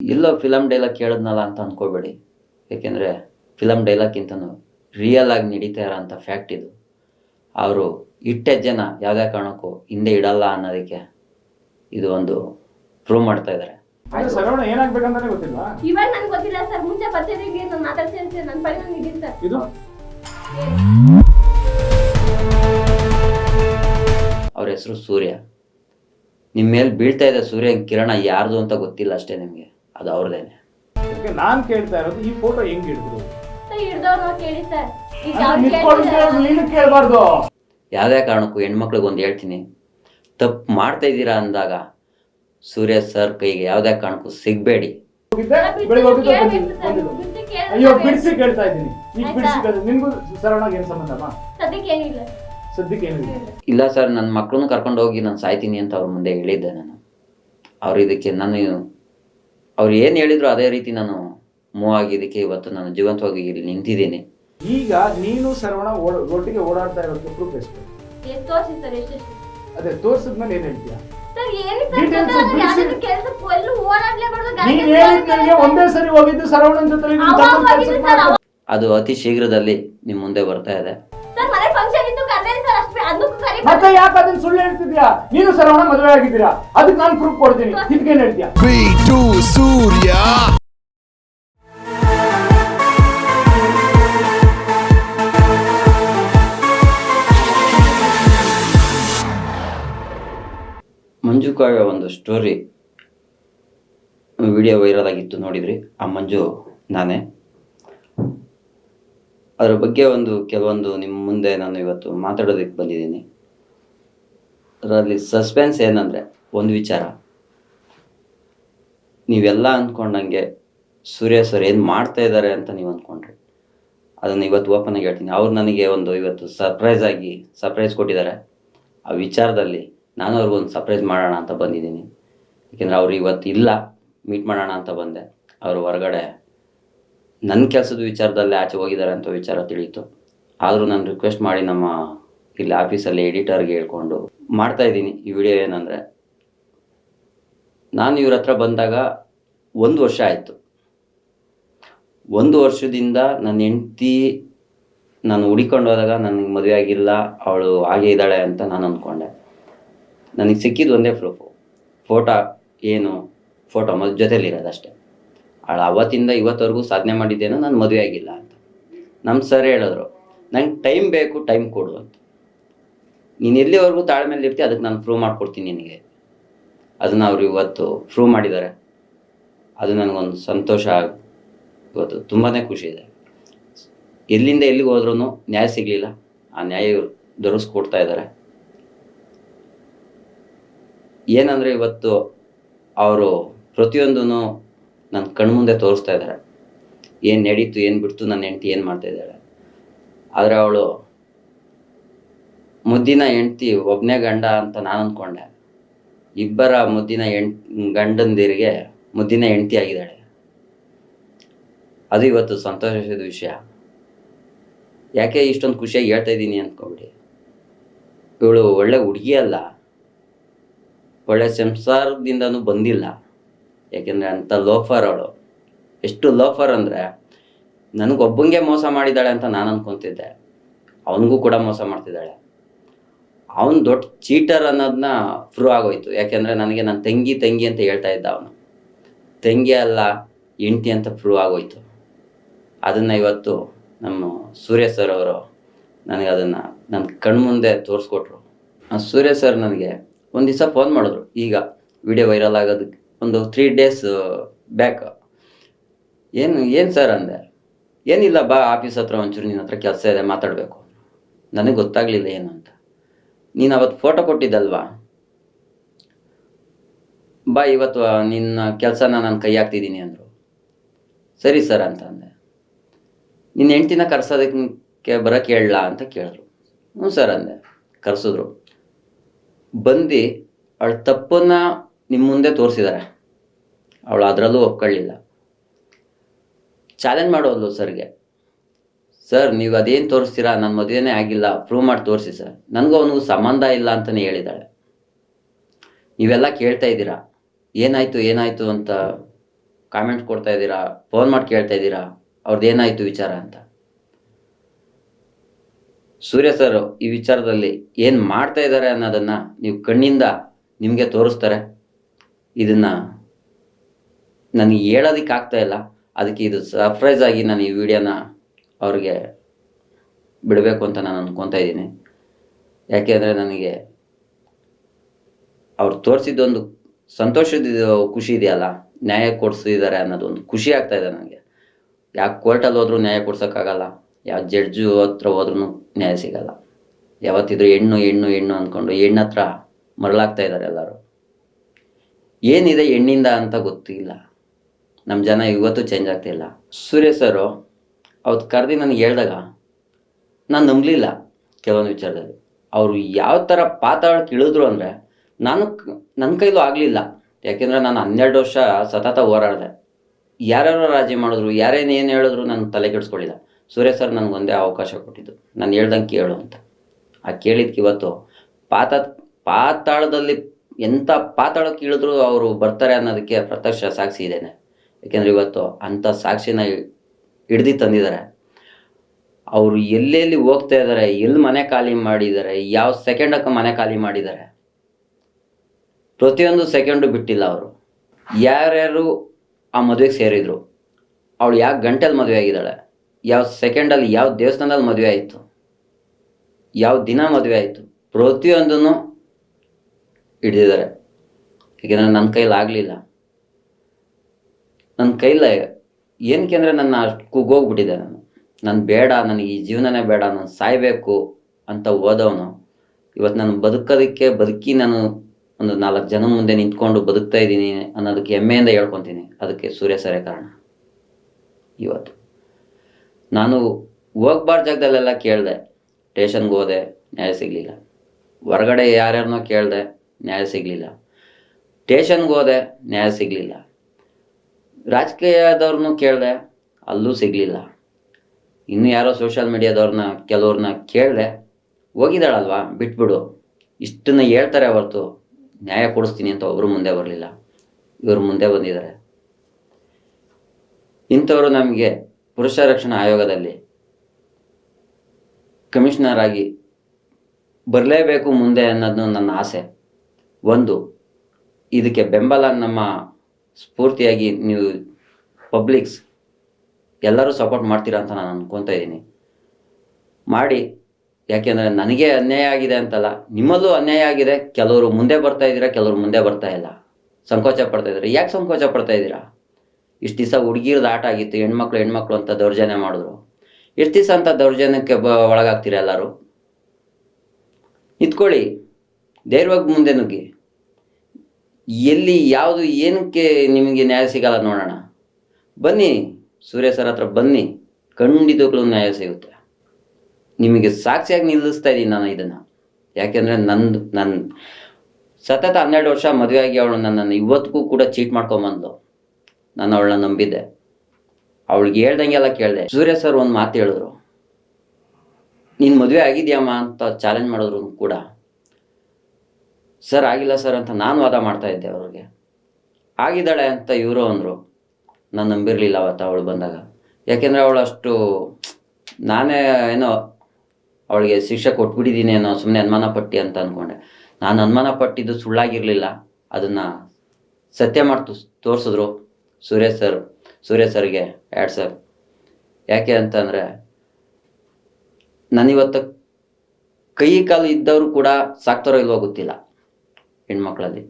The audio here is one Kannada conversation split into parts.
ಎಲ್ಲೋ ಫಿಲಮ್ ಡೈಲಾಗ್ ಕೇಳಿದ್ನಲ್ಲ ಅಂತ ಅಂದ್ಕೋಬೇಡಿ ಫಿಲಂ ಫಿಲಮ್ ಡೈಲಾಗ್ಗಿಂತನೂ ರಿಯಲ್ ಆಗಿ ನಡೀತಾ ಇರೋಂಥ ಫ್ಯಾಕ್ಟ್ ಇದು. ಅವರು ಇಟ್ಟ ಜನ ಯಾವುದೇ ಕಾರಣಕ್ಕೂ ಹಿಂದೆ ಇಡಲ್ಲ ಅನ್ನೋದಕ್ಕೆ ಇದು ಒಂದು ಪ್ರೂವ್ ಮಾಡ್ತಾ ಇದ್ದಾರೆ ಆಯ್ತು ಸರವಣ ಏನಾಗ್ಬೇಕಂತಾನೆ ಗೊತ್ತಿಲ್ವಾ? ಇವಾಗ ನನ್ಗೆ ಗೊತ್ತಿಲ್ಲ ಸರ್ ಮುಂಚೆ ಬರ್ತಿದ್ದೀವಿ ನಾನು ಮಾತಾಡ್ತೀನಿ ನನ್ನ ಪರಿ ನಾನು ಇದೀನಿ ಸರ್. ಇದು? ಅವ್ರ ಹೆಸರು ಸೂರ್ಯ. ನಿಮ್ಮ ಮೇಲೆ ಬೀಳ್ತಾ ಇದೆ ಸೂರ್ಯ ಕಿರಣ ಯಾರ್ದು ಅಂತ ಗೊತ್ತಿಲ್ಲ ಅಷ್ಟೇ ನಿಮಗೆ. ಅದು ಅವ್ರದೇನೆ. ನಾನು ನಾನ್ ಕೇಳ್ತಾ ಇರೋದು ಈ ಫೋಟೋ ಹೆಂಗ್ ಹಿಡಿದ್ರು? ಕೇಳಿ ಸರ್ ಈಗ ಅವ್ರು. ನೀನು ಕೇಳಬಾರ್ದು. ಯಾವುದೇ ಕಾರಣಕ್ಕೂ ಹೆಣ್ಮಕ್ಳಿಗೆ ಒಂದು ಹೇಳ್ತೀನಿ. ತಪ್ಪು ಮಾಡ್ತಾ ಇದ್ದೀರಾ ಅಂದಾಗ ಸೂರ್ಯ ಸರ್ ಕೈಗೆ ಯಾವುದೇ ಕಾರಣಕ್ಕೂ ಸಿಗಬೇಡಿ. ಹೋಗಿದ್ದೆ ಬಿಡ್ಸಿ ಬೆಳಿಗ್ಗೆ ಹೋಗಿದ್ದೆ ಕೇಳ್ಬೇಕು ಬಂದಿದ್ದು. ಸರ್. ಬಂದಿದ್ದು. ಬಿಡ್ಸಿ ಕೇಳ್ಬೇಕು ಅಯ್ಯೋ. ಬಿಡಿಸಿ ಕೇಳ್ತಾ ಇದ್ದೀನಿ. ಈಗ ಆಯ್ತಾ? ಬಿಡಿಸಿ ಕೇಳ್ತಾ ನಿನ್ಗೂ ಸರವಣಗೆ ಏನ್ ಸಂಬಂಧಮ್ಮ ಸದ್ಯಕ್ಕೆ ಏನಿಲ್ಲ. ಸದ್ಯಕ್ಕೆ ಏನಿಲ್ಲ ಇಲ್ಲ ಸರ್ ನನ್ನ ಮಕ್ಕಳನ್ನು ಕರ್ಕೊಂಡು ಹೋಗಿ ನಾನು ಸಾಯ್ತೀನಿ ಅಂತ ಅವ್ರ ಮುಂದೆ ಹೇಳಿದ್ದೆ ನಾನು. ಅವ್ರು ಇದಕ್ಕೆ ನಾನು ಅವ್ರು ಏನು ಹೇಳಿದ್ರು ಅದೇ ರೀತಿ ನಾನು ಮೂವ್ ಆಗಿದ್ದಕ್ಕೆ ಇವತ್ತು ನಾನು ಜೀವಂತವಾಗಿ ಇಲ್ಲಿ ನಿಂತಿದ್ದೀನಿ. ಈಗ ನೀನು ಶರವಣ ಓಡ್- ಒಟ್ಟಿಗೆ ಓಡಾಡ್ತಾ ಇರೋದು ಪ್ರೂಫ್ ಎಷ್ಟು ಎಷ್ಟು ತೋರಿಸಿ ಸರ್ ಎಷ್ಟೆಷ್ಟು ಅದೇ ತೋರ್ಸಿದ್ಮೇಲೆ ಏನ್ ಹೇಳ್ತೀಯ? ಸರ್ ಏನಿಗೆ ಸರ್ Details ಗೊತ್ತಾಗಲ್ಲ, ಬಿಡ್ಸಿ. ಯಾವ್ದಾದ್ರು ಕೆಲ್ಸಕ್ಕೆ ಎಲ್ಲೂ ಓಡಾಡ್ಲೇಬಾರ್ದು ಗಾಡಿ ನೀನ್ ಹೇಳಿದ್ ನನಗೆ ಒಂದೇ ಸರಿ ಹೋಗಿದ್ದು ಸರವಣನ್ ಜೊತೆ ನಿನ್ ಅವಾಗ ತಮ್ಮನ್ ಹೋಗಿದ್ದು ಕೆಲ್ಸಕ್ಕೆ ಸರ್, ಮಾಡ್ದೆ. ಅದು ಅತಿ ಶೀಘ್ರದಲ್ಲಿ ನಿಮ್ಮ ಮುಂದೆ ಬರ್ತಾ ಇದೆ. ಮತ್ತೆ ಯಾಕೆ ಅದನ್ನ ಸುಳ್ಳು ಹೇಳ್ತಿದ್ಯಾ ನೀನು ಸರವಣ ಮದುವೆ ಆಗಿದ್ದೀರಾ? ಅದಕ್ಕೆ ನಾನು ಪ್ರೂಫ್ ಕೊಡ್ತೀನಿ. ಇದಕ್ಕೇನ್ ಹೇಳ್ತೀಯಾ? Three, two, Surya. ಮಂಜು ಕಾವ್ಯ ಒಂದು ಸ್ಟೋರಿ ವಿಡಿಯೋ ವೈರಲ್ ಆಗಿತ್ತು ನೋಡಿದ್ರಿ? ಆ ಮಂಜು ನಾನೇ. ಅದರ ಬಗ್ಗೆ ಒಂದು ಕೆಲವೊಂದು ನಿಮ್ಮ ಮುಂದೆ ನಾನು ಇವತ್ತು ಮಾತಾಡೋದಕ್ಕೆ ಬಂದಿದ್ದೀನಿ. ಅದರಲ್ಲಿ ಸಸ್ಪೆನ್ಸ್ ಏನಂದರೆ ಒಂದು ವಿಚಾರ. ನೀವೆಲ್ಲ ಅಂದ್ಕೊಂಡಂಗೆ ಸೂರ್ಯ ಸರ್ ಏನು ಮಾಡ್ತಾ ಇದ್ದಾರೆ ಅಂತ ನೀವು ಅಂದ್ಕೊಂಡ್ರಿ ಅದನ್ನು ಇವತ್ತು ಓಪನ್ ಆಗಿ ಹೇಳ್ತೀನಿ. ಅವ್ರು ನನಗೆ ಒಂದು ಇವತ್ತು ಸರ್ಪ್ರೈಸ್ ಆಗಿ ಸರ್ಪ್ರೈಸ್ ಕೊಟ್ಟಿದ್ದಾರೆ. ಆ ವಿಚಾರದಲ್ಲಿ ನಾನು ಅವ್ರಿಗೊಂದು ಸರ್ಪ್ರೈಸ್ ಮಾಡೋಣ ಅಂತ ಬಂದಿದ್ದೀನಿ. ಏಕೆಂದರೆ ಅವ್ರು ಇವತ್ತು ಇಲ್ಲ ಮೀಟ್ ಮಾಡೋಣ ಅಂತ ಬಂದೆ. ಅವರು ಹೊರಗಡೆ ನನ್ನ ಕೆಲಸದ ವಿಚಾರದಲ್ಲಿ ಆಚೆ ಹೋಗಿದ್ದಾರೆ ಅಂತ ವಿಚಾರ ತಿಳಿಯಿತು. ಆದರೂ ನಾನು ರಿಕ್ವೆಸ್ಟ್ ಮಾಡಿ ನಮ್ಮ ಇಲ್ಲಿ ಆಫೀಸಲ್ಲಿ ಎಡಿಟರ್ಗೆ ಹೇಳ್ಕೊಂಡು ಮಾಡ್ತಾ ಇದ್ದೀನಿ. ಈ ವಿಡಿಯೋ ಏನಂದರೆ, ನಾನು ಇವ್ರ ಹತ್ರ ಬಂದಾಗ ಒಂದು ವರ್ಷ ಆಯಿತು. ಒಂದು ವರ್ಷದಿಂದ ನನ್ನ ಹೆಂಡ್ತಿ ನಾನು ಹುಡಿಕೊಂಡು ಹೋದಾಗ ನನಗೆ ಮದುವೆ ಆಗಿಲ್ಲ, ಅವಳು ಹಾಗೆ ಇದ್ದಾಳೆ ಅಂತ ನಾನು ಅಂದ್ಕೊಂಡೆ. ನನಗೆ ಸಿಕ್ಕಿದ್ದು ಒಂದೇ ಪ್ರೂಫು ಫೋಟೋ ಏನು ಫೋಟೋ ಮದ್ ಜೊತೆಲಿರೋದು ಅಷ್ಟೇ. ಅವಳು ಅವತ್ತಿಂದ ಇವತ್ತವರೆಗೂ ಸಾಧನೆ ಮಾಡಿದ್ದೇನೋ, ನಾನು ಮದುವೆ ಆಗಿಲ್ಲ ಅಂತ. ನಮ್ಮ ಸರ್ ಹೇಳಿದ್ರು, ನಂಗೆ ಟೈಮ್ ಬೇಕು ಟೈಮ್ ಕೊಡು ಅಂತ. ನೀನು ಎಲ್ಲಿವರೆಗೂ ತಾಳ್ಮೇಲೆ ಇರ್ತೀಯ ಅದಕ್ಕೆ ನಾನು ಪ್ರೂವ್ ಮಾಡಿಕೊಡ್ತೀನಿ ನಿನಗೆ. ಅದನ್ನು ಅವರು ಇವತ್ತು ಪ್ರೂವ್ ಮಾಡಿದ್ದಾರೆ. ಅದು ನನಗೊಂದು ಸಂತೋಷ ಇವತ್ತು ತುಂಬಾ ಖುಷಿ ಇದೆ. ಎಲ್ಲಿಂದ ಎಲ್ಲಿಗೆ ಹೋದ್ರೂ ನ್ಯಾಯ ಸಿಗಲಿಲ್ಲ. ಆ ನ್ಯಾಯ ದೊರಸ್ಕೊಡ್ತಾ ದೊರಕಿಸ್ಕೊಡ್ತಾ ಇದ್ದಾರೆ. ಏನಂದರೆ ಇವತ್ತು ಅವರು ಪ್ರತಿಯೊಂದೂ ನನ್ನ ಕಣ್ಮುಂದೆ ತೋರಿಸ್ತಾ ಇದ್ದಾರೆ. ಏನು ನಡೀತು, ಏನು ಬಿಡ್ತು ನನ್ನ ಹೆಂಡತಿ ಏನು ಮಾಡ್ತಾ ಇದ್ದಾಳೆ. ಆದರೆ ಅವಳು ಮುದ್ದಿನ ಹೆಂಡ್ತಿ ಒಬ್ಬನೇ ಗಂಡ ಅಂತ ನಾನು ಅಂದ್ಕೊಂಡೆ ಇಬ್ಬರ ಮುದ್ದಿನ ಹೆಣ್, ಗಂಡಂದಿರಿಗೆ ಮುದ್ದಿನ ಹೆಂಡ್ತಿ ಆಗಿದ್ದಾಳೆ. ಅದು ಇವತ್ತು ಸಂತೋಷದ ವಿಷಯ. ಯಾಕೆ ಇಷ್ಟೊಂದು ಖುಷಿಯಾಗಿ ಹೇಳ್ತಾ ಇದ್ದೀನಿ ಅಂದ್ಕೊಬಿಡಿ ಇವಳು ಒಳ್ಳೆ ಹುಡುಗಿ ಅಲ್ಲ. ಒಳ್ಳೆ ಸಂಸಾರದಿಂದನೂ ಬಂದಿಲ್ಲ. ಯಾಕೆಂದರೆ ಅಂಥ ಲೋಫರ್ ಅವಳು. ಎಷ್ಟು ಲೋಫರ್ ಅಂದರೆ, ನನಗೊಬ್ಬಂಗೆ ಮೋಸ ಮಾಡಿದ್ದಾಳೆ ಅಂತ ನಾನು ಅಂದ್ಕೊತಿದ್ದೆ ಅವನಿಗೂ ಕೂಡ ಮೋಸ ಮಾಡ್ತಿದ್ದಾಳೆ. ಅವನು ದೊಡ್ಡ ಚೀಟರ್ ಅನ್ನೋದನ್ನ ಪ್ರೂವ್ ಆಗೋಯ್ತು. ಯಾಕೆಂದರೆ ನನಗೆ ನನ್ನ ತಂಗಿ ತಂಗಿ ಅಂತ ಹೇಳ್ತಾ ಇದ್ದ ಅವನು. ತಂಗಿ ಅಲ್ಲ, ಹೆಂಡ್ತಿ ಅಂತ ಪ್ರೂವ್ ಆಗೋಯ್ತು. ಅದನ್ನು ಇವತ್ತು ನಮ್ಮ ಸೂರ್ಯ ಸರ್ ಅವರು ನನಗೆ ಅದನ್ನು ನನ್ನ ಕಣ್ಮುಂದೆ ತೋರಿಸ್ಕೊಟ್ರು. ಆ ಸೂರ್ಯ ಸರ್ ನನಗೆ ಒಂದು ದಿವಸ ಫೋನ್ ಮಾಡಿದ್ರು. ಈಗ ವಿಡಿಯೋ ವೈರಲ್ ಆಗೋದಕ್ಕೆ ಒಂದು ತ್ರೀ ಡೇಸ್ ಬ್ಯಾಕ್ ಏನು ಏನು ಸರ್ ಅಂದೆ? ಏನಿಲ್ಲ ಬಾ ಆಫೀಸ್ ಹತ್ರ ಒಂಚೂರು ನಿನ್ನ ಹತ್ರ ಕೆಲಸ ಇದೆ, ಮಾತಾಡಬೇಕು. ನನಗೆ ಗೊತ್ತಾಗಲಿಲ್ಲ ಏನು ಅಂತ. ನೀನು ಅವತ್ತು ಫೋಟೋ ಕೊಟ್ಟಿದ್ದಲ್ವಾ? ಬಾ ಇವತ್ತು ನಿನ್ನ ಕೆಲಸನ ನಾನು ಕೈ ಹಾಕ್ತಿದ್ದೀನಿ ಅಂದರು. ಸರಿ ಸರ್ ಅಂತ ಅಂದೆ ನಿನ್ನ ಹೆಂಡ್ತಿನ ಕರ್ಸೋದಕ್ಕೆ ಬರೋಕ್ಕೆ ಹೇಳಲ್ಲ ಅಂತ ಕೇಳಿದ್ರು. ಹ್ಞೂ ಸರ್ ಅಂದೆ. ಕರೆಸಿದ್ರು. ಬಂದು ಅವಳ ತಪ್ಪನ್ನ ನಿಮ್ಮ ಮುಂದೆ ತೋರಿಸಿದ್ದಾರೆ ಅವಳು ಅದರಲ್ಲೂ ಒಪ್ಕೊಳ್ಳಿಲ್ಲ. ಚಾಲೆಂಜ್ ಮಾಡೋದು ಸರ್ಗೆ. ಸರ್, ನೀವು ಅದೇನು ತೋರಿಸ್ತೀರಾ? ನನ್ನ ಮದುವೆನೇ ಆಗಿಲ್ಲ. ಪ್ರೂವ್ ಮಾಡಿ ತೋರಿಸಿ, ಸರ್. ನನಗೂ ಅವನಿಗೂ ಸಂಬಂಧ ಇಲ್ಲ ಅಂತಲೇ ಹೇಳಿದ್ದಾಳೆ ನೀವೆಲ್ಲ ಕೇಳ್ತಾ ಇದ್ದೀರಾ? ಏನಾಯಿತು ಏನಾಯಿತು ಅಂತ ಕಾಮೆಂಟ್ ಕೊಡ್ತಾ ಇದ್ದೀರಾ? ಫೋನ್ ಮಾಡಿ ಕೇಳ್ತಾ ಇದ್ದೀರಾ? ಅವ್ರದ್ದು ಏನಾಯಿತು ವಿಚಾರ ಅಂತ? ಸೂರ್ಯ ಸರ್, ಈ ವಿಚಾರದಲ್ಲಿ ಏನು ಮಾಡ್ತಾ ಇದ್ದಾರೆ ಅನ್ನೋದನ್ನು ನೀವು ಕಣ್ಣಿಂದ ನಿಮಗೆ ತೋರಿಸ್ತಾರೆ. ಇದನ್ನು ನನಗೆ ಹೇಳೋದಕ್ಕೆ ಆಗ್ತಾ ಇಲ್ಲ. ಅದಕ್ಕೆ ಇದು ಸರ್ಪ್ರೈಸ್ ಆಗಿ ನಾನು ಈ ವಿಡಿಯೋನ ಅವ್ರಿಗೆ ಬಿಡಬೇಕು ಅಂತ ನಾನು ಅನ್ಕೊತಾ ಇದ್ದೀನಿ. ಯಾಕೆ ಅಂದರೆ ನನಗೆ ಅವ್ರು ತೋರಿಸಿದ್ದೊಂದು ಸಂತೋಷದ ಖುಷಿ ಇದೆಯಲ್ಲ, ನ್ಯಾಯ ಕೊಡಿಸಿದ್ದಾರೆ ಅನ್ನೋದು ಒಂದು ಖುಷಿ ಆಗ್ತಾ ಇದೆ ನನಗೆ. ಯಾವ ಕೋರ್ಟಲ್ಲಿ ಹೋದರೂ ನ್ಯಾಯ ಕೊಡ್ಸೋಕ್ಕಾಗಲ್ಲ ಯಾವ ಜಡ್ಜು ಹತ್ರ ಹೋದ್ರೂ ನ್ಯಾಯ ಸಿಗಲ್ಲ. ಯಾವತ್ತಿದ್ರು ಹೆಣ್ಣು ಹೆಣ್ಣು ಹೆಣ್ಣು ಅಂದ್ಕೊಂಡು ಹೆಣ್ಣು ಹತ್ರ ಮರಳಾಗ್ತಾ ಇದ್ದಾರೆ ಎಲ್ಲರೂ. ಏನಿದೆ ಹೆಣ್ಣಿಂದ ಅಂತ ಗೊತ್ತಿಲ್ಲ. ನಮ್ಮ ಜನ ಇವತ್ತು ಚೇಂಜ್ ಆಗ್ತಿಲ್ಲ ಸೂರ್ಯ ಸರು ಅವತ್ತು ಕರೆದು ನನಗೆ ಹೇಳ್ದಾಗ, ನಾನು ನಂಬಲಿಲ್ಲ ಕೆಲವೊಂದು ವಿಚಾರದಲ್ಲಿ. ಅವರು ಯಾವ ಥರ ಪಾತಾಳಕ್ಕೆ ಇಳಿದ್ರು ಅಂದರೆ ನಾನು ನನ್ನ ಕೈಲೂ ಆಗಲಿಲ್ಲ. ಯಾಕೆಂದರೆ ನಾನು ಹನ್ನೆರಡು ವರ್ಷ ಸತತ ಹೋರಾಡಿದೆ. ಯಾರ್ಯಾರು ರಾಜಿ ಮಾಡಿದ್ರು, ಯಾರೇನು ಏನು ಹೇಳಿದ್ರು ನಾನು ತಲೆ ಕೆಡಿಸ್ಕೊಳ್ಳಿಲ್ಲ ಸೂರ್ಯ ಸರ್ ನನಗೆ ಒಂದೇ ಅವಕಾಶ ಕೊಟ್ಟಿದ್ದು. ನಾನು ಹೇಳ್ದಂಗೆ ಕೇಳು ಅಂತ. ಆ ಕೇಳಿದ್ಕೆ ಇವತ್ತು ಪಾತ ಪಾತಾಳದಲ್ಲಿ ಎಂಥ ಪಾತಾಳಕ್ಕೆ ಇಳಿದ್ರು ಅವರು ಬರ್ತಾರೆ ಅನ್ನೋದಕ್ಕೆ ಪ್ರತ್ಯಕ್ಷ ಸಾಕ್ಷಿ ಇದ್ದೇನೆ ಯಾಕೆಂದರೆ ಇವತ್ತು ಅಂಥ ಸಾಕ್ಷಿನ ಹಿಡ್ದು ತಂದಿದ್ದಾರೆ. ಅವರು ಎಲ್ಲೆಲ್ಲಿ ಹೋಗ್ತಾ ಇದ್ದಾರೆ, ಎಲ್ಲಿ ಮನೆ ಖಾಲಿ ಮಾಡಿದ್ದಾರೆ, ಯಾವ ಸೆಕೆಂಡಕ್ಕೆ ಮನೆ ಖಾಲಿ ಮಾಡಿದ್ದಾರೆ. ಪ್ರತಿಯೊಂದು ಸೆಕೆಂಡು ಬಿಟ್ಟಿಲ್ಲ ಅವರು. ಯಾರ್ಯಾರು ಆ ಮದುವೆಗೆ ಸೇರಿದ್ರು, ಅವಳು ಯಾವ ಗಂಟೆಲಿ ಮದುವೆ ಆಗಿದ್ದಾಳೆ, ಯಾವ ಸೆಕೆಂಡಲ್ಲಿ ಯಾವ ದೇವಸ್ಥಾನದಲ್ಲಿ ಮದುವೆ ಆಯಿತು, ಯಾವ ದಿನ ಮದುವೆ ಆಯಿತು, ಪ್ರತಿಯೊಂದನ್ನು ಹಿಡಿದಿದ್ದಾರೆ. ಏಕೆಂದರೆ ನನ್ನ ಕೈಲಿ ಆಗಲಿಲ್ಲ. ನನ್ನ ಕೈಲ ಏನಕ್ಕೆ ಅಂದರೆ ನನ್ನ ಅಷ್ಟು ಕುಗ್ಗೋಗ್ಬಿಟ್ಟಿದೆ ನಾನು. ನಾನು ಬೇಡ, ನನಗೆ ಈ ಜೀವನನೇ ಬೇಡ, ನಾನು ಸಾಯಬೇಕು ಅಂತ ಓದವನು ಇವತ್ತು ನಾನು ಬದುಕೋದಕ್ಕೆ ಬದುಕಿ ನಾನು ಒಂದು ನಾಲ್ಕು ಜನ ಮುಂದೆ ನಿಂತ್ಕೊಂಡು ಬದುಕ್ತಾ ಇದ್ದೀನಿ ಅನ್ನೋದಕ್ಕೆ ಹೆಮ್ಮೆಯಿಂದ ಹೇಳ್ಕೊತೀನಿ. ಅದಕ್ಕೆ ಸೂರ್ಯ ಸರೇ ಕಾರಣ. ಇವತ್ತು. ನಾನು ಹೋಗ್ಬಾರ್ದು ಜಾಗದಲ್ಲೆಲ್ಲ ಕೇಳಿದೆ. ಸ್ಟೇಷನ್ಗೆ ಹೋದೆ, ನ್ಯಾಯ ಸಿಗಲಿಲ್ಲ. ಹೊರಗಡೆ ಯಾರ್ಯಾರನ್ನೋ ಕೇಳಿದೆ, ನ್ಯಾಯ ಸಿಗಲಿಲ್ಲ. ಸ್ಟೇಷನ್ಗೆ ಹೋದೆ, ನ್ಯಾಯ ಸಿಗಲಿಲ್ಲ. ರಾಜಕೀಯದವ್ರನ್ನೂ ಕೇಳಿದೆ, ಅಲ್ಲೂ ಸಿಗಲಿಲ್ಲ. ಇನ್ನು ಯಾರೋ ಸೋಷಿಯಲ್ ಮೀಡಿಯಾದವ್ರನ್ನ, ಕೆಲವ್ರನ್ನ ಕೇಳಿದೆ, ಹೋಗಿದ್ದಾಳಲ್ವಾ? ಬಿಟ್ಬಿಡು. ಇಷ್ಟನ್ನ ಹೇಳ್ತಾರೆ ಹೊರತು ನ್ಯಾಯ ಕೊಡಿಸ್ತೀನಿ ಅಂತ ಒಬ್ಬರು ಮುಂದೆ ಬರಲಿಲ್ಲ. ಇವರು ಮುಂದೆ ಬಂದಿದ್ದಾರೆ. ಇಂಥವರು ನಮಗೆ ಪುರುಷ ರಕ್ಷಣಾ ಆಯೋಗದಲ್ಲಿ ಕಮಿಷನರ್ ಆಗಿ ಬರಲೇಬೇಕು ಮುಂದೆ ಅನ್ನೋದು ನನ್ನ ಆಸೆ. ಒಂದು, ಇದಕ್ಕೆ ಬೆಂಬಲ ನಮ್ಮ ಸ್ಫೂರ್ತಿಯಾಗಿ ನೀವು ಪಬ್ಲಿಕ್ಸ್ ಎಲ್ಲರೂ ಸಪೋರ್ಟ್ ಮಾಡ್ತೀರಾ ಅಂತ ನಾನು ಅನ್ಕೊತಾ ಇದ್ದೀನಿ. ಮಾಡಿ ಯಾಕೆಂದರೆ ನನಗೆ ಅನ್ಯಾಯ ಆಗಿದೆ ಅಂತಲ್ಲ, ನಿಮ್ಮಲ್ಲೂ ಅನ್ಯಾಯ ಆಗಿದೆ. ಕೆಲವರು ಮುಂದೆ ಬರ್ತಾ ಇದ್ದೀರಾ, ಕೆಲವರು ಮುಂದೆ ಬರ್ತಾ ಇಲ್ಲ. ಸಂಕೋಚ ಪಡ್ತಾ ಇದ್ದೀರಾ? ಯಾಕೆ ಸಂಕೋಚ ಪಡ್ತಾ ಇದ್ದೀರಾ? ಇಷ್ಟು ದಿವಸ ಹುಡುಗಿರದ ಆಟ ಆಗಿತ್ತು, ಹೆಣ್ಮಕ್ಳು ಹೆಣ್ಮಕ್ಳು ಅಂತ ದೌರ್ಜನ್ಯ ಮಾಡಿದ್ರು. ಎಷ್ಟು ದಿವಸ ಅಂತ ದೌರ್ಜನ್ಯಕ್ಕೆ ಬ, ಒಳಗಾಗ್ತೀರಾ ಎಲ್ಲರೂ? ನಿಂತ್ಕೊಳ್ಳಿ, ಧೈರ್ಯವಾಗಿ ಮುಂದೆ ನುಗ್ಗಿ. ಎಲ್ಲಿ ಯಾವುದು ಏನಕ್ಕೆ ನಿಮಗೆ ನ್ಯಾಯ ಸಿಗಲ್ಲ ನೋಡೋಣ. ಬನ್ನಿ, ಸೂರ್ಯ ಸರ್ ಹತ್ರ ಬನ್ನಿ ಖಂಡಿತಗಳು ನ್ಯಾಯ ಸಿಗುತ್ತೆ. ನಿಮಗೆ ಸಾಕ್ಷಿಯಾಗಿ ನಿಲ್ಲಿಸ್ತಾ ಇದ್ದೀನಿ ನಾನು ಇದನ್ನು. ಯಾಕೆಂದರೆ ನಂದು ನನ್ನ ಸತತ ಹನ್ನೆರಡು ವರ್ಷ ಮದುವೆಯಾಗಿ ಅವಳು ನನ್ನನ್ನು ಇವತ್ತಿಗೂ ಕೂಡ ಚೀಟ್ ಮಾಡ್ಕೊಂಬಂದು. ನಾನು ಅವಳನ್ನ ನಂಬಿದ್ದೆ. ಅವಳಿಗೆ ಹೇಳ್ದಂಗೆಲ್ಲ ಕೇಳಿದೆ. ಸೂರ್ಯ ಸರ್ ಒಂದು ಮಾತು ಹೇಳಿದ್ರು. ನೀನು ಮದುವೆ ಆಗಿದೆಯಮ್ಮ ಅಂತ ಚಾಲೆಂಜ್ ಮಾಡಿದ್ರು ಕೂಡ. ಸರ್ ಆಗಿಲ್ಲ ಸರ್ ಅಂತ ನಾನು ವಾದ ಮಾಡ್ತಾ ಇದ್ದೆ ಅವ್ರಿಗೆ. ಆಗಿದ್ದಾಳೆ ಅಂತ ಇವರು ಅಂದರು. ನಾನು ನಂಬಿರಲಿಲ್ಲ ಅವತ್ತು ಅವಳು ಬಂದಾಗ. ಯಾಕೆಂದರೆ ಅವಳು ಅಷ್ಟು ನಾನೇ ಏನೋ ಅವಳಿಗೆ ಶಿಕ್ಷೆ ಕೊಟ್ಬಿಟ್ಟಿದ್ದೀನಿ ಏನೋ ಸುಮ್ಮನೆ ಅನುಮಾನ ಪಟ್ಟಿ ಅಂತ ಅಂದ್ಕೊಂಡೆ ನಾನು ಅನುಮಾನ ಪಟ್ಟಿದ್ದು ಸುಳ್ಳಾಗಿರಲಿಲ್ಲ. ಅದನ್ನು ಸತ್ಯ ಮಾಡಿ ತೋರಿಸಿದ್ರು ಸೂರ್ಯ ಸರ್, ಸೂರ್ಯ ಸರ್ಗೆ ಎರಡು ಸರ್. ಯಾಕೆ ಅಂತಂದರೆ ನಾನಿವತ್ತು ಕೈ ಕಾಲು ಇದ್ದವರು ಕೂಡ ಸಾಕ್ತಾರೋ ಇಲ್ವೋ ಗೊತ್ತಿಲ್ಲ. ಹೆಣ್ಮಕ್ಳಲ್ಲಿ.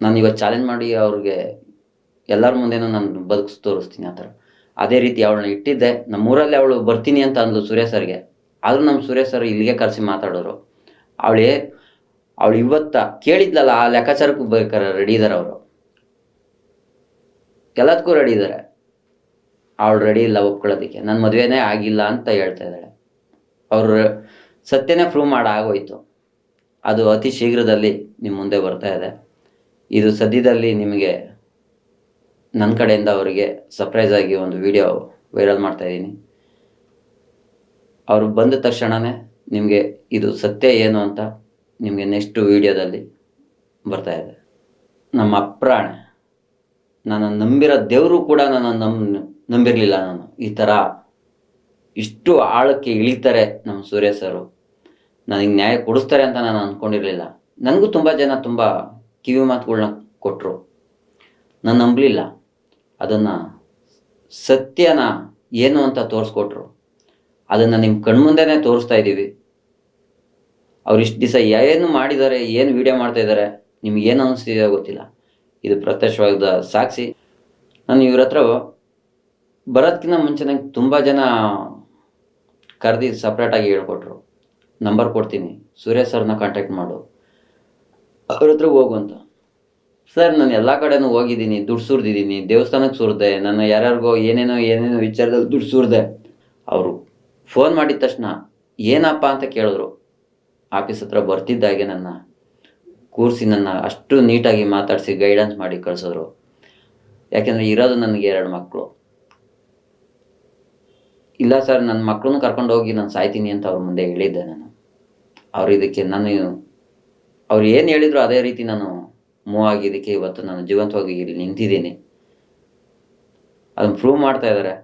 ನಾನು ಇವತ್ತು ಚಾಲೆಂಜ್ ಮಾಡಿ ಅವ್ರಿಗೆ ಎಲ್ಲರ ಮುಂದೆನೂ ನಾನು ಬದುಕಿಸಿ ತೋರಿಸ್ತೀನಿ ಆ ಥರ. ಅದೇ ರೀತಿ ಅವಳನ್ನ ಇಟ್ಟಿದ್ದೆ. ನಮ್ಮೂರಲ್ಲಿ ಅವಳು ಬರ್ತೀನಿ ಅಂತ ಅಂದ್ಲು ಸೂರ್ಯ ಸರ್ಗೆ. ಆದರೂ ನಮ್ಮ ಸೂರ್ಯ ಸರ್ ಇಲ್ಲಿಗೆ ಕರೆಸಿ ಮಾತಾಡೋರು. ಅವಳೇ, ಅವಳು ಇವತ್ತ ಕೇಳಿದ್ಲಲ್ಲ ಆ ಲೆಕ್ಕಾಚಾರಕ್ಕೂ ಬೇಕಾರೆ ರೆಡಿ ಇದ್ದಾರೆ ಅವರು. ಎಲ್ಲದಕ್ಕೂ ರೆಡಿ ಇದ್ದಾರೆ ಅವಳು ರೆಡಿ ಇಲ್ಲ ಒಪ್ಕೊಳ್ಳೋದಕ್ಕೆ. ನನ್ನ ಮದುವೆನೇ ಆಗಿಲ್ಲ ಅಂತ ಹೇಳ್ತಾ ಇದ್ದಾಳೆ. ಅವರು ಸತ್ಯನೇ ಪ್ರೂವ್ ಮಾಡಿ ಆಗೋಯ್ತು ಅದು ಅತಿ ಶೀಘ್ರದಲ್ಲಿ ನಿಮ್ಮ ಮುಂದೆ ಬರ್ತಾ ಇದೆ. ಇದು ಸದ್ಯದಲ್ಲಿ ನಿಮಗೆ ನನ್ನ ಕಡೆಯಿಂದ ಅವರಿಗೆ ಸರ್ಪ್ರೈಸ್ ಆಗಿ ಒಂದು ವಿಡಿಯೋ ವೈರಲ್ ಮಾಡ್ತಾ ಇದ್ದೀನಿ. ಅವರು ಬಂದ ತಕ್ಷಣವೇ ನಿಮಗೆ ಇದು ಸತ್ಯ ಏನು ಅಂತ ನಿಮಗೆ ನೆಕ್ಸ್ಟ್ ವಿಡಿಯೋದಲ್ಲಿ ಬರ್ತಾ ಇದೆ. ನಮ್ಮ ಅಪ್ರಾಣೆ ನಾನು ನಂಬಿರೋ ದೇವರು ಕೂಡ ನನ್ನ ನಮ್ ನಂಬಿರಲಿಲ್ಲ ನಾನು. ಈ ಥರ ಇಷ್ಟು ಆಳಕ್ಕೆ ಇಳಿತಾರೆ ನಮ್ಮ ಸೂರ್ಯ ಸರು. ನನಗೆ ನ್ಯಾಯ ಕೊಡಿಸ್ತಾರೆ ಅಂತ ನಾನು ಅಂದ್ಕೊಂಡಿರಲಿಲ್ಲ ನನಗೂ ತುಂಬ ಜನ ತುಂಬ ಕಿವಿ ಮಾತುಗಳ್ನ ಕೊಟ್ಟರು ನಾನು ನಂಬಲಿಲ್ಲ. ಅದನ್ನು ಸತ್ಯನ ಏನು ಅಂತ ತೋರಿಸ್ಕೊಟ್ರು. ಅದನ್ನು ನಿಮ್ಮ ಕಣ್ಮುಂದೆನೇ ತೋರಿಸ್ತಾ ಇದ್ದೀವಿ ಅವ್ರು ಇಷ್ಟು ದಿವಸ ಏನು ಮಾಡಿದ್ದಾರೆ ಏನು ವಿಡಿಯೋ ಮಾಡ್ತಾ ಇದ್ದಾರೆ ನಿಮ್ಗೆ ಏನು ಅನಿಸ್ತಿದೆಯೋ ಗೊತ್ತಿಲ್ಲ. ಇದು ಪ್ರತ್ಯಕ್ಷವಾದ ಸಾಕ್ಷಿ. ನಾನು ಇವ್ರ ಹತ್ರ ಬರೋದಕ್ಕಿಂತ ಮುಂಚೆ ನಂಗೆ ತುಂಬ ಜನ ಕರೆದಿ ಸಪ್ರೇಟಾಗಿ ಹೇಳ್ಕೊಟ್ರು. ನಂಬರ್ ಕೊಡ್ತೀನಿ. ಸೂರ್ಯ ಸರ್ನ ಕಾಂಟ್ಯಾಕ್ಟ್ ಮಾಡು. ಅವ್ರ ಹತ್ರ ಹೋಗು ಅಂತ. ಸರ್, ನಾನು ಎಲ್ಲ ಕಡೆನೂ ಹೋಗಿದ್ದೀನಿ, ದುಡ್ಡು ಸುರಿದಿದ್ದೀನಿ ದೇವಸ್ಥಾನಕ್ಕೆ ಸುರಿದೆ ನಾನು ಯಾರ್ಯಾರಿಗೋ ಏನೇನೋ ಏನೇನೋ ವಿಚಾರದಲ್ಲಿ ದುಡ್ಡು ಸುರಿದೆ. ಅವರು ಫೋನ್ ಮಾಡಿದ ತಕ್ಷಣ, ಏನಪ್ಪ ಅಂತ ಕೇಳಿದ್ರು. ಆಫೀಸ್ ಹತ್ರ ಬರ್ತಿದ್ದಾಗೆ ನನ್ನ ಕೂರಿಸಿ ನನ್ನ ಅಷ್ಟು ನೀಟಾಗಿ ಮಾತಾಡಿಸಿ ಗೈಡೆನ್ಸ್ ಮಾಡಿ ಕಳಿಸಿದ್ರು ಯಾಕೆಂದರೆ ಇರೋದು ನನಗೆ ಎರಡು ಮಕ್ಕಳು ಇಲ್ಲ ಸರ್ ನನ್ನ ಮಕ್ಕಳನ್ನು ಕರ್ಕೊಂಡು ಹೋಗಿ ನಾನು ಸಾಯ್ತೀನಿ ಅಂತ ಅವ್ರ ಮುಂದೆ ಹೇಳಿದ್ದೆ ನಾನು. ಅವ್ರು ಇದಕ್ಕೆ ನಾನು, ಅವ್ರು ಏನು ಹೇಳಿದ್ರು ಅದೇ ರೀತಿ ನಾನು ಮೂವ್ ಆಗಿದ್ದಕ್ಕೆ ಇವತ್ತು ನಾನು ಜೀವಂತವಾಗಿ ಇಲ್ಲಿ ನಿಂತಿದ್ದೀನಿ. ಅದನ್ನು ಪ್ರೂವ್ ಮಾಡ್ತಾ ಇದ್ದಾರೆ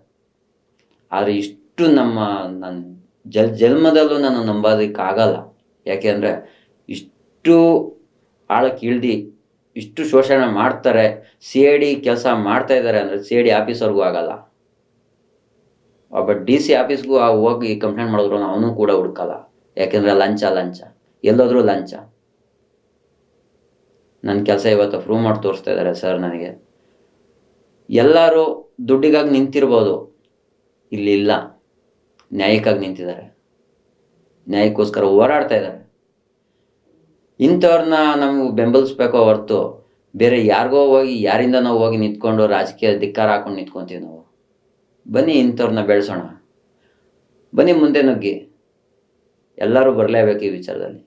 ಆದರೆ ಇಷ್ಟು ನಮ್ಮ ನನ್ನ ಜಲ್, ಜನ್ಮದಲ್ಲೂ ನಾನು ನಂಬೋದಕ್ಕಾಗಲ್ಲ ಯಾಕೆಂದರೆ ಇಷ್ಟು ಆಳಕ್ಕೆ ಇಳ್ದು ಇಷ್ಟು ಶೋಷಣೆ ಮಾಡ್ತಾರೆ, ಸಿ ಐ ಡಿ ಕೆಲಸ ಮಾಡ್ತಾ ಇದ್ದಾರೆ ಅಂದರೆ ಸಿ ಐ ಡಿ ಆಫೀಸರ್ಗೂ ಆಗಲ್ಲ. ಒಬ್ಬ ಡಿ ಸಿ ಆಫೀಸ್ಗೂ ಹೋಗಿ ಕಂಪ್ಲೇಂಟ್ ಮಾಡಿದ್ರು ಅವನು ಕೂಡ ಹುಡುಕಲ್ಲ. ಯಾಕೆಂದರೆ ಲಂಚ ಲಂಚ. ಎಲ್ಲೋದ್ರೂ ಲಂಚ. ನನ್ನ ಕೆಲಸ ಇವತ್ತು ಪ್ರೂವ್ ಮಾಡಿ ತೋರಿಸ್ತಾ ಇದ್ದಾರೆ ಸರ್ ನನಗೆ. ಎಲ್ಲರೂ ದುಡ್ಡಿಗಾಗಿ ನಿಂತಿರ್ಬೋದು. ಇಲ್ಲಿ ಇಲ್ಲ. ನ್ಯಾಯಕ್ಕಾಗಿ ನಿಂತಿದ್ದಾರೆ. ನ್ಯಾಯಕ್ಕೋಸ್ಕರ ಹೋರಾಡ್ತಾ ಇದ್ದಾರೆ. ಇಂಥವ್ರನ್ನ ನಮಗೆ ಬೆಂಬಲಿಸ್ಬೇಕೋ ಹೊರತು ಬೇರೆ ಯಾರಿಗೋ ಹೋಗಿ ಯಾರಿಂದ ನಾವು ಹೋಗಿ ನಿಂತ್ಕೊಂಡು ರಾಜಕೀಯ ಧಿಕ್ಕಾರ ಹಾಕೊಂಡು ನಿಂತ್ಕೊತೀವಿ ನಾವು. ಬನ್ನಿ ಇಂಥವ್ರನ್ನ ಬೆಳೆಸೋಣ. ಬನ್ನಿ ಮುಂದೆ ನುಗ್ಗಿ. ಎಲ್ಲರೂ ಬರಲೇಬೇಕು ಈ ವಿಚಾರದಲ್ಲಿ.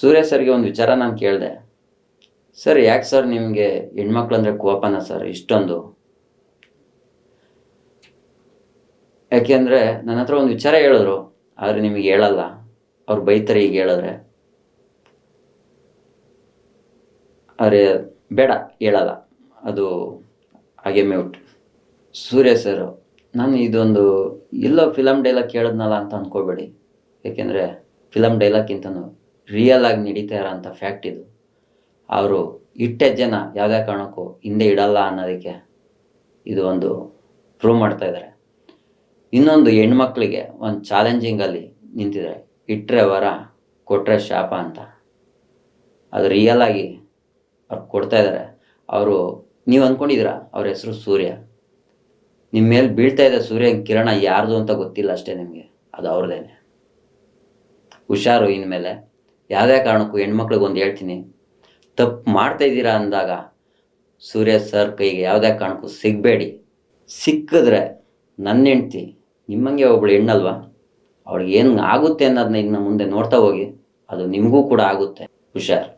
ಸೂರ್ಯ ಸರ್ಗೆ ಒಂದು ವಿಚಾರ ನಾನು ಕೇಳಿದೆ. ಸರ್, ಯಾಕೆ ಸರ್ ನಿಮಗೆ ಹೆಣ್ಮಕ್ಳು ಅಂದರೆ ಕೋಪನ ಸರ್ ಇಷ್ಟೊಂದು? ಯಾಕೆಂದರೆ ನನ್ನ ಹತ್ರ ಒಂದು ವಿಚಾರ ಹೇಳಿದ್ರು, ಆದರೆ ನಿಮಗೆ ಹೇಳಲ್ಲ. ಅವ್ರು ಬೈತಾರೆ ಈಗ ಹೇಳಿದ್ರೆ. ಅರೆ ಬೇಡ, ಹೇಳಲ್ಲ. ಅದು ಹಾಗೆ ಮ್ಯೂಟ್ ಸೂರ್ಯ ಸರ್ ನಾನು ಇದೊಂದು, ಎಲ್ಲೋ ಫಿಲಮ್ ಡೈಲಾಗ್ ಕೇಳಿದ್ನಲ್ಲ ಅಂತ ಅಂದ್ಕೋಬೇಡಿ ಏಕೆಂದರೆ ಫಿಲಮ್ ಡೈಲಾಗ್ಗಿಂತನೂ ರಿಯಲ್ ಆಗಿ ನಡೀತಾ ಇರೋಂಥ ಫ್ಯಾಕ್ಟ್ ಇದು. ಅವರು ಇಟ್ಟ ಜನ ಯಾವುದೇ ಕಾರಣಕ್ಕೂ ಹಿಂದೆ ಇಡಲ್ಲ ಅನ್ನೋದಕ್ಕೆ ಇದು ಒಂದು ಪ್ರೂವ್ ಮಾಡ್ತಾ ಇದ್ದಾರೆ ಇನ್ನೊಂದು ಹೆಣ್ಮಕ್ಳಿಗೆ ಒಂದು ಚಾಲೆಂಜಿಂಗಲ್ಲಿ ನಿಂತಿದ್ದಾರೆ ಇಟ್ಟರೆ ವರ ಕೊಟ್ಟರೆ ಶಾಪ ಅಂತ. ಅದು ರಿಯಲ್ ಆಗಿ ಅವ್ರು ಕೊಡ್ತಾ ಇದ್ದಾರೆ ಅವರು, ನೀವು ಅಂದ್ಕೊಂಡಿದ್ದೀರಾ ಅವ್ರ ಹೆಸರು ಸೂರ್ಯ. ನಿಮ್ಮ ಮೇಲೆ ಬೀಳ್ತಾ ಇದೆ ಸೂರ್ಯನ ಕಿರಣ ಯಾರ್ದು ಅಂತ ಗೊತ್ತಿಲ್ಲ ಅಷ್ಟೇ ನಿಮಗೆ. ಅದು ಅವ್ರದ್ದೇನೆ ಹುಷಾರು ಇನ್ಮೇಲೆ ಯಾವುದೇ ಕಾರಣಕ್ಕೂ ಹೆಣ್ಮಕ್ಳಿಗೆ ಒಂದು ಹೇಳ್ತೀನಿ. ತಪ್ಪು ಮಾಡ್ತಾ ಇದ್ದೀರಾ ಅಂದಾಗ ಸೂರ್ಯ ಸರ್ ಕೈಗೆ ಯಾವುದೇ ಕಾರಣಕ್ಕೂ ಸಿಗಬೇಡಿ. ಸಿಕ್ಕಿದ್ರೆ ನನ್ನ ಹೆಂಡ್ತಿ ನಿಮ್ಮಂಗೆ ಒಬ್ಬಳು ಹೆಣ್ಣಲ್ವಾ? ಅವಳಿಗೆ ಏನು ಆಗುತ್ತೆ ಅನ್ನೋದನ್ನ ಇನ್ನು ಮುಂದೆ ನೋಡ್ತಾ ಹೋಗಿ. ಅದು ನಿಮಗೂ ಕೂಡ ಆಗುತ್ತೆ. ಹುಷಾರ್.